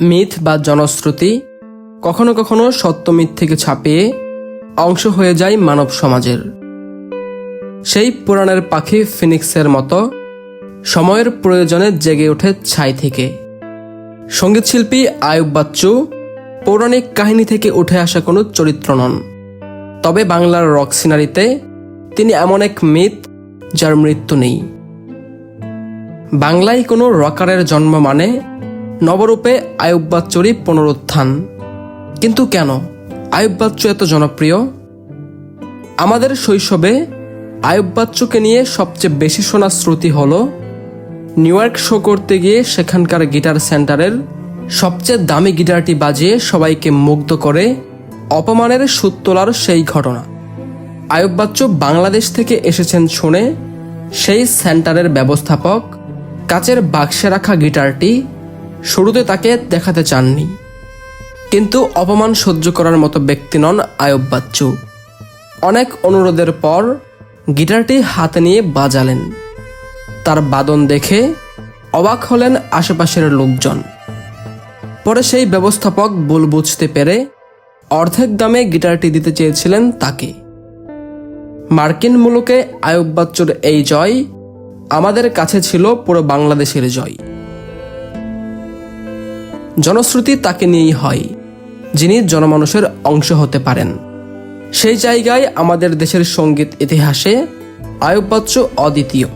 Myth বা জনশ্রুতি কখনো কখনো সত্য মিথ থেকে ছাপিয়ে অংশ হয়ে যায় মানব সমাজের। সেই পুরাণের পাখি ফিনিক্সের মতো সময়ের প্রয়োজনে জেগে ওঠে ছাই থেকে। সঙ্গীতশিল্পী আয়ুব বাচ্চু পৌরাণিক কাহিনী থেকে উঠে আসা কোনো চরিত্র নন। তবে বাংলার রক সিনারিতে তিনি এমন এক মিথ যার মৃত্যু নেই। বাংলায় কোনো রকারের জন্ম মানে নবরূপে আয়ুব বাচ্চুরই পুনরুত্থান। কিন্তু কেন? আয়ুব বাচ্চু এত জনপ্রিয়? আমাদের শৈশবে আয়ুব বাচ্চুকে নিয়ে সবচেয়ে বেশি শোনা শ্রুতি হল, নিউ ইয়র্ক শো করতে গিয়ে সেখানকার গিটার সেন্টারের সবচেয়ে দামি গিটারটি বাজিয়ে সবাইকে মুগ্ধ করে অপমানের সুদ তোলার সেই ঘটনা। আয়ুব বাচ্চু বাংলাদেশ থেকে এসেছেন শুনে সেই সেন্টারের ব্যবস্থাপক, কাচের বাক্সে রাখা গিটারটি শুরুতে তাকে দেখাতে চাননি। কিন্তু অপমান সহ্য করার মতো ব্যক্তি নন আয়ুব বাচ্চু। অনেক অনুরোধের পর গিটারটি হাতে নিয়ে বাজালেন। তার বাদন দেখে অবাক হলেন আশেপাশের লোকজন। পরে সেই ব্যবস্থাপক ভুল বুঝতে পেরে অর্ধেক দামে গিটারটি দিতে চেয়েছিলেন তাকে। মার্কিন মুলুকে আয়ুব বাচ্চুর এই জয় আমাদের কাছে ছিল পুরো বাংলাদেশের জয়। জনশ্রুতি তাকে নিয়েই হয়, যিনি জনমানুষের অংশ হতে পারেন। সেই জায়গায় আমাদের দেশের সংগীত ইতিহাসে আয়ুব অদ্বিতীয়।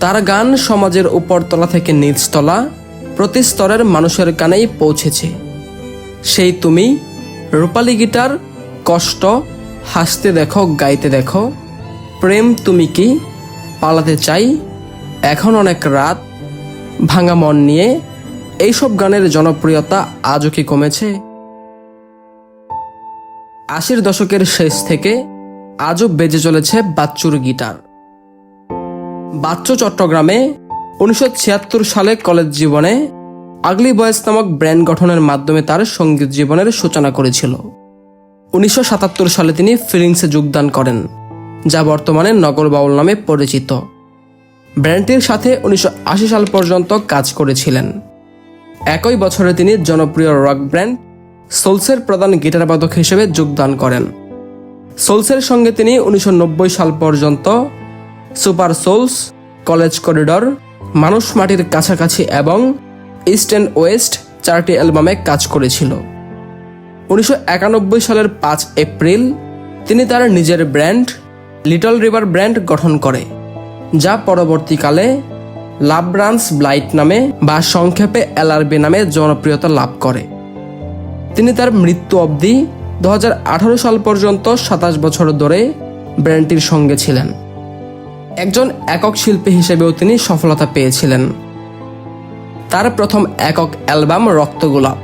তার গান সমাজের উপরতলা থেকে নিচতলা প্রতি স্তরের মানুষের কানেই পৌঁছেছে। সেই তুমি, রূপালী গিটার কষ্ট, হাসতে দেখো, গাইতে দেখো, প্রেম তুমি কি, পালাতে চাই, এখন অনেক রাত, ভাঙা মন নিয়ে এইসব গানের জনপ্রিয়তা আজও কি কমেছে? আশির দশকের শেষ থেকে আজও বেজে চলেছে বাচ্চুর গিটার। বাচ্চু চট্টগ্রামে উনিশশো ছিয়াত্তর সালে কলেজ জীবনে আগলি বয়েস নামক ব্র্যান্ড গঠনের মাধ্যমে তার সংগীত জীবনের সূচনা করেছিল। উনিশশো সাতাত্তর সালে তিনি ফিলিংসে যোগদান করেন, যা বর্তমানে নগর বাউল নামে পরিচিত। ব্র্যান্ডটির সাথে উনিশশো আশি সাল পর্যন্ত কাজ করেছিলেন। একই বছরে তিনি জনপ্রিয় রক ব্র্যান্ড সোলসের প্রধান গিটারবাদক হিসেবে যোগদান করেন। সোলসের সঙ্গে তিনি উনিশশো নব্বই সাল পর্যন্ত সুপার সোলস, কলেজ করিডর, মানুষ মাটির কাছাকাছি এবং ইস্ট অ্যান্ড ওয়েস্ট চারটি অ্যালবামে কাজ করেছিল। উনিশশো একানব্বই সালের পাঁচ এপ্রিল তিনি তার নিজের ব্র্যান্ড লিটল রিভার ব্র্যান্ড গঠন করে, যা পরবর্তীকালে লাভ ব্রান্স ব্লাইট নামে বা সংক্ষেপে এলআরবি নামে জনপ্রিয়তা লাভ করে। তিনি তার মৃত্যু অবধি দু হাজার আঠারো সাল পর্যন্ত সাতাশ বছর ধরে ব্র্যান্ডটির সঙ্গে ছিলেন। একজন একক শিল্পী হিসেবেও তিনি সফলতা পেয়েছিলেন। তার প্রথম একক অ্যালবাম রক্তগোলাপ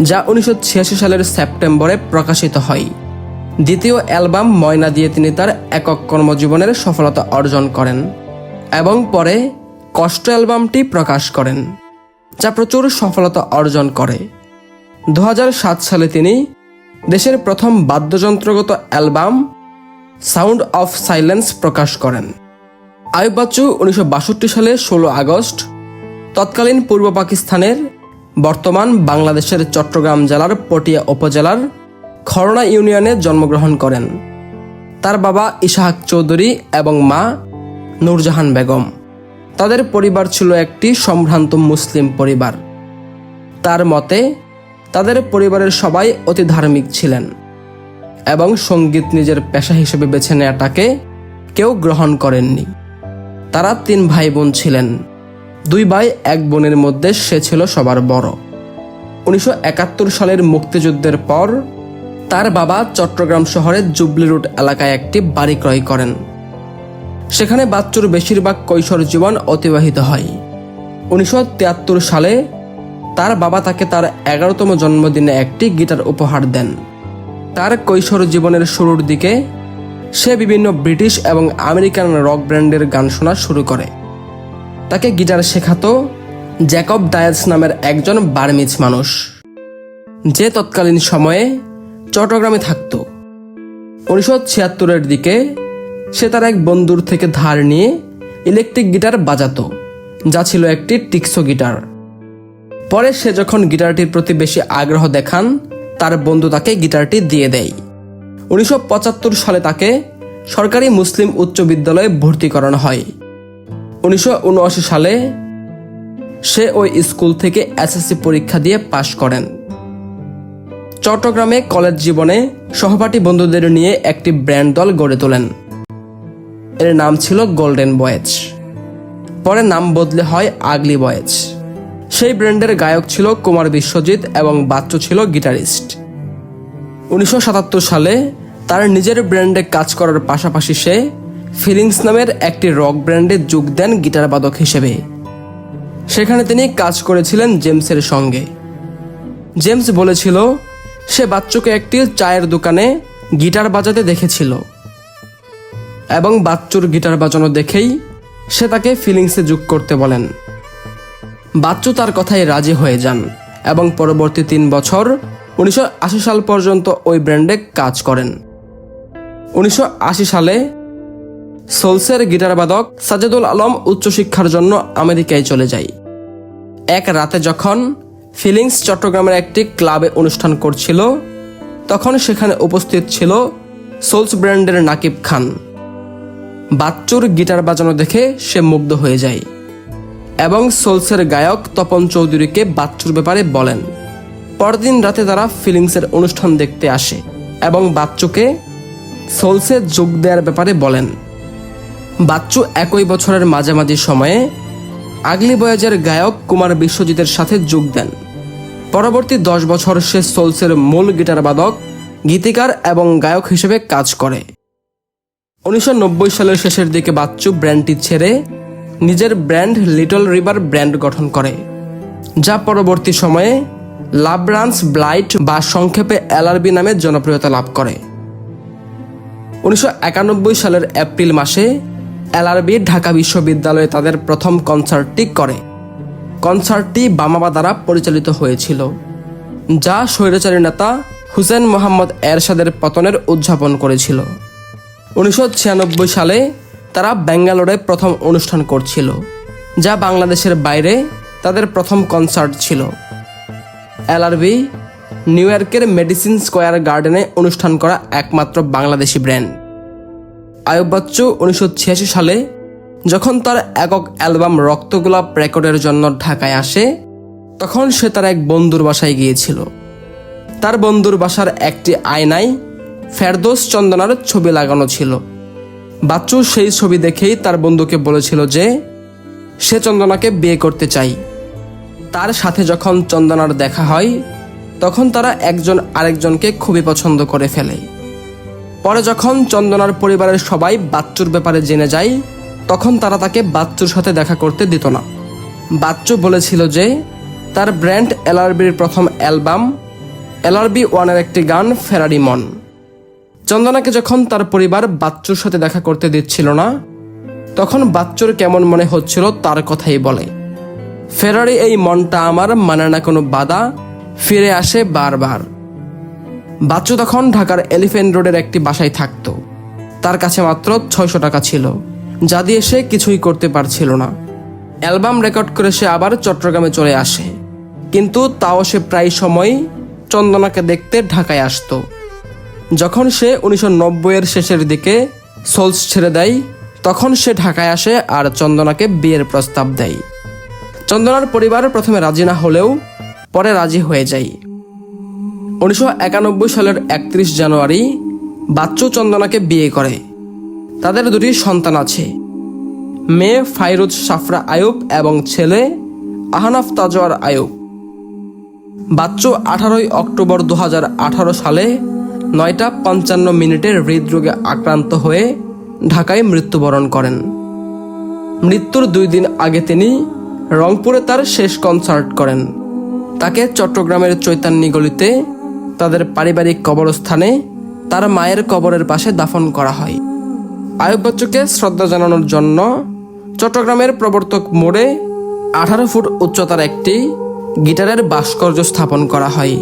যা উনিশশো ছিয়াশি সালের সেপ্টেম্বরে প্রকাশিত হয়। দ্বিতীয় অ্যালবাম ময়না দিয়ে তিনি তার একক কর্মজীবনের সফলতা অর্জন করেন এবং পরে কষ্ট অ্যালবামটি প্রকাশ করেন, যা প্রচুর সফলতা অর্জন করে। দু হাজার সাত সালে তিনি দেশের প্রথম বাদ্যযন্ত্রগত অ্যালবাম সাউন্ড অফ সাইলেন্স প্রকাশ করেন। আয়ুব বাচ্চু উনিশশো বাষট্টি সালে ষোলো আগস্ট তৎকালীন পূর্ব পাকিস্তানের বর্তমান বাংলাদেশের চট্টগ্রাম জেলার পটিয়া উপজেলার খরনা ইউনিয়নে জন্মগ্রহণ করেন। তার বাবা ইশাহাক চৌধুরী এবং মা নূরজাহান বেগম। তাদের পরিবার ছিল একটি সম্ভ্রান্ত মুসলিম পরিবার। তার মতে, তাদের পরিবারের সবাই অতি ধার্মিক ছিলেন এবং সংগীত নিজের পেশা হিসেবে বেছে নেওয়াটাকে কেউ গ্রহণ করেননি। তারা তিন ভাই বোন ছিলেন। দুই ভাই, এক বোনের মধ্যে সে ছিল সবার বড়। উনিশশো একাত্তর সালের মুক্তিযুদ্ধের পর তার বাবা চট্টগ্রাম শহরের জুবলি রোড এলাকায় একটি বাড়ি ক্রয় করেন। সেখানে বাচ্চুর বেশিরভাগ কৈশোর জীবন অতিবাহিত হয়। উনিশশো তিয়াত্তর সালে তার বাবা তাকে তার এগারোতম জন্মদিনে একটি গিটার উপহার দেন। তার কৈশোর জীবনের শুরুর দিকে সে বিভিন্ন ব্রিটিশ এবং আমেরিকান রক ব্র্যান্ডের গান শোনা শুরু করে। তাকে গিটার শেখাতো জ্যাকব ডায়ালস নামের একজন বার্মিজ মানুষ। যে তৎকালীন সময়ে চট্টগ্রামে থাকত। উনিশশো ছিয়াত্তরের দিকে সে তার এক বন্ধুর থেকে ধার নিয়ে ইলেকট্রিক গিটার বাজাতো, যা ছিল একটি টিক্সো গিটার। পরে সে যখন গিটারটির প্রতি বেশি আগ্রহ দেখান, তার বন্ধু তাকে গিটারটি দিয়ে দেয়। উনিশশো পঁচাত্তর সালে তাকে সরকারি মুসলিম উচ্চ বিদ্যালয়ে ভর্তি করানো হয়। উনিশশো উনআশি সালে সে ওই স্কুল থেকে এসএসসি পরীক্ষা দিয়ে পাশ করেন। চট্টগ্রামে কলেজ জীবনে সহপাঠী বন্ধুদের নিয়ে একটি ব্র্যান্ড দল গড়ে তোলেন। এর নাম ছিল গোল্ডেন বয়েজ পরে নাম বদলে হয় আগলি বয়েজ সেই ব্র্যান্ডের গায়ক ছিল কুমার বিশ্বজিৎ এবং বাচ্চু ছিল গিটারিস্ট। উনিশশো সাতাত্তর সালে তার নিজের ব্র্যান্ডে কাজ করার পাশাপাশি সে ফিলিংস নামের একটি রক ব্র্যান্ডে যোগ দেন গিটার বাদক হিসেবে। সেখানে তিনি কাজ করেছিলেন জেমসের সঙ্গে। জেমস বলেছিল, সে বাচ্চুকে একটি চায়ের দোকানে গিটার বাজাতে দেখেছিল। এবং বাচ্চুর গিটার বাজানো দেখেই সে তাকে ফিলিংসে যোগ করতে বলেন। বাচ্চু তার কথায় রাজি হয়ে যান এবং পরবর্তী তিন বছর উনিশশো আশি সাল পর্যন্ত ওই ব্র্যান্ডে কাজ করেন। উনিশশো আশি সালে সোলসের গিটার বাদক সাজেদুল আলম উচ্চশিক্ষার জন্য আমেরিকায় চলে যায়। এক রাতে যখন ফিলিংস চট্টগ্রামের একটি ক্লাবে অনুষ্ঠান করছিল, তখন সেখানে উপস্থিত ছিল সোলস ব্র্যান্ডের নাকিব খান। বাচ্চুর গিটার বাজানো দেখে সে মুগ্ধ হয়ে যায়। এবং সোলসের গায়ক তপন চৌধুরীকে বাচ্চুর ব্যাপারে বলেন, পরদিন রাতে তারা ফিলিংসের অনুষ্ঠান দেখতে আসে এবং বাচ্চুকে সোলসে যোগ দেওয়ার ব্যাপারে বলেন। বাচ্চু একই বছরের মাঝামাঝি সময়ে আগলি বয়াজের গায়ক কুমার বিশ্বজিতের সাথে যোগ দেন। পরবর্তী দশ বছর সে সোলসের মূল গিটার বাদক গীতিকার এবং গায়ক হিসেবে কাজ করে। উনিশশো নব্বই সালের শেষের দিকে বাচ্চু ব্র্যান্ডটি ছেড়ে নিজের ব্র্যান্ড লিটল রিভার ব্র্যান্ড গঠন করে, যা পরবর্তী সময়ে লাভরান্স ব্লাইট বা সংক্ষেপে এলআরবি নামে জনপ্রিয়তা লাভ করে। উনিশশো একানব্বই সালের এপ্রিল মাসে এলআরবি ঢাকা বিশ্ববিদ্যালয়ে তাদের প্রথম কনসার্টটি করে। কনসার্টটি বামাবা দ্বারা পরিচালিত হয়েছিল, যা স্বৈরাচারী নেতা হুসেন মোহাম্মদ এরশাদের পতনের উদযাপন করেছিল। উনিশশো ছিয়ানব্বই সালে তারা ব্যাঙ্গালোরে প্রথম অনুষ্ঠান করছিল, যা বাংলাদেশের বাইরে তাদের প্রথম কনসার্ট ছিল। এলআরবি, নিউ ইয়র্কের মেডিসিন স্কোয়ার গার্ডেনে অনুষ্ঠান করা একমাত্র বাংলাদেশি ব্র্যান্ড। আয়ুব বাচ্চু উনিশশো ছিয়াশি সালে যখন তার একক অ্যালবাম রক্তগোলাপ রেকর্ডের জন্য ঢাকায় আসে, তখন সে তার এক বন্ধুর বাসায় গিয়েছিল। তার বন্ধুর বাসার একটি আয়নায় ফেরদোস চন্দনার ছবি লাগানো ছিল। বাচ্চু সেই ছবি দেখেই তার বন্ধুকে বলেছিল যে, সে চন্দনাকে বিয়ে করতে চাই। তার সাথে যখন চন্দনার দেখা হয়, তখন তারা একজন আরেকজনকে খুবই পছন্দ করে ফেলে। পরে যখন চন্দনার পরিবারের সবাই বাচ্চুর ব্যাপারে জেনে যায়, তখন তারা তাকে বাচ্চুর সাথে দেখা করতে দিত না। বাচ্চু বলেছিল যে, তার ব্র্যান্ড এলআরবির প্রথম অ্যালবাম, এলআরবি ওয়ানের একটি গান, ফেরারি মন। চন্দনাকে যখন তার পরিবার বাচ্চুর সাথে দেখা করতে দিচ্ছিল না, তখন বাচ্চুর কেমন মনে হচ্ছিল তার কথাই বলে। ফেরারি, এই মনটা আমার মানে না কোনো বাধা, ফিরে আসে বারবার। বাচ্চু তখন ঢাকার এলিফেন্ট রোডের একটি বাসায় থাকত। তার কাছে মাত্র ছয়শো টাকা ছিল, যা দিয়ে সে কিছুই করতে পারছিল না। অ্যালবাম রেকর্ড করে সে আবার চট্টগ্রামে চলে আসে। কিন্তু তাও সে প্রায় সময় চন্দনাকে দেখতে ঢাকায় আসতো। যখন সে উনিশশো এর শেষের দিকে সোলস ছেড়ে দেয়, তখন সে ঢাকায় আসে আর চন্দনাকে বিয়ের প্রস্তাব দেয়। চন্দনার পরিবার প্রথমে রাজি না হলেও পরে রাজি হয়ে যায়। উনিশশো একানব্বই সালের একত্রিশ জানুয়ারি বাচ্চু চন্দনাকে বিয়ে করে। তাদের দুটি সন্তান আছে। মেয়ে ফাইরুজ সাফরা আয়ুব এবং ছেলে আহনাফ তাজওয়ার আয়ুব। বাচ্চু আঠারোই অক্টোবর দু হাজার আঠারো সালে নয়টা পঞ্চান্ন মিনিটে হৃদরোগে আক্রান্ত হয়ে ঢাকায় মৃত্যুবরণ করেন। মৃত্যুর দুই দিন আগে তিনি রংপুরে তার শেষ কনসার্ট করেন। তাকে চট্টগ্রামের চৈতান্যী গলিতে তাদের পারিবারিক কবরস্থানে তার মায়ের কবরের পাশে দাফন করা হয়। আয়ুব বাচ্চুকে শ্রদ্ধা জানানোর জন্য চট্টগ্রামের প্রবর্তক মোড়ে আঠারো ফুট উচ্চতার একটি গিটারের ভাস্কর্য স্থাপন করা হয়।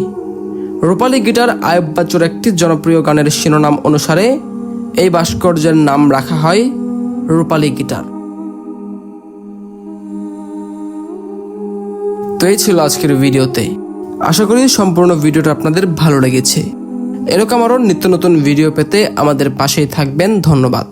রূপালী গিটার আয়ুব বাচ্চুর একটি জনপ্রিয় গানের শিরোনাম অনুসারে এই ভাস্কর্যের নাম রাখা হয় রূপালী গিটার তো এই ছিল আজকের ভিডিওতে। আশা করি সম্পূর্ণ ভিডিওটা আপনাদের ভালো লেগেছে। এরকম আরও নিত্য নতুন ভিডিও পেতে আমাদের পাশেই থাকবেন। ধন্যবাদ।